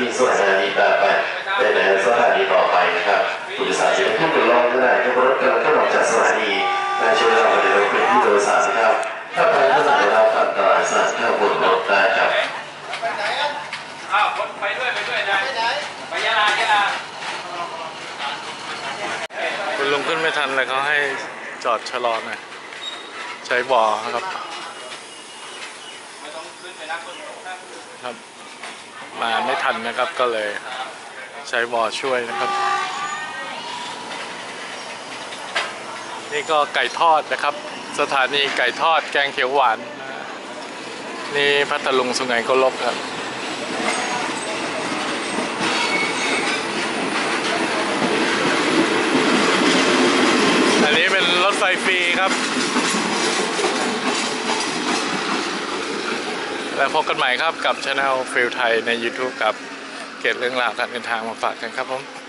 ที่สถานีต่อไปเป็นสถานีต่อไปนะครับผู้โดยสารจะเป็นผู้กดลองก็ได้ที่รถกำลังก็ออกจากสถานีในช่วงเวลาเดินเป็นที่โดยสารนะครับถ้าไปก็จะได้รับอันตรายสาถ้าบนรถได้ครับอ้าวคนไปด้วยไปด้วยนะไปยะลายะลาคุณลุงขึ้นไม่ทันเลยเขาให้จอดชะลอหน่อยใช้บ่อครับครับ มาไม่ทันนะครับก็เลยใช้บอช่วยนะครับ นี่ก็ไก่ทอดนะครับ สถานีไก่ทอดแกงเขียวหวาน นี่พัทลุงสุไหงโกลกครับอันนี้เป็นรถไฟฟรีครับ แล้วพบกันใหม่ครับกับช anel ฟิลไทยใน YouTube กับเกตเรื่องราวการเดินทางมาฝากกันครับผม